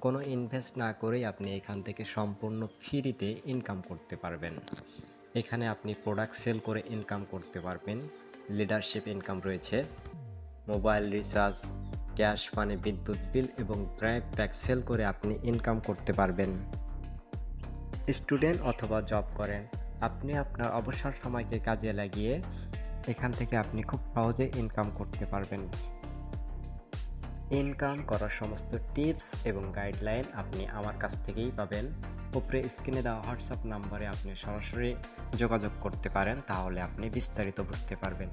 কোনো ইনভেস্ট না করেই আপনি এখান থেকে সম্পূর্ণ ফ্রিতে ইনকাম করতে পারবেন। এখানে আপনি প্রোডাক্ট সেল করে ইনকাম করতে পারবেন। লিডারশিপ ইনকাম রয়েছে। মোবাইল রিচার্জ ক্যাশ মানে বিদ্যুৎ বিল এবং ব্র্যাক প্যাক সেল করে আপনি ইনকাম করতে পারবেন। স্টুডেন্ট অথবা জব করেন, আপনি আপনার অবসর সময়কে কাজে লাগিয়ে এখান থেকে আপনি খুব সহজে ইনকাম করতে পারবেন। ইনকাম করার সমস্ত টিপস এবং গাইডলাইন আপনি আমার কাছ থেকেই পাবেন। উপরে স্ক্রিনে দেওয়া হোয়াটসঅ্যাপ নাম্বারে আপনি সরাসরি যোগাযোগ করতে পারেন, তাহলে আপনি বিস্তারিত বুঝতে পারবেন।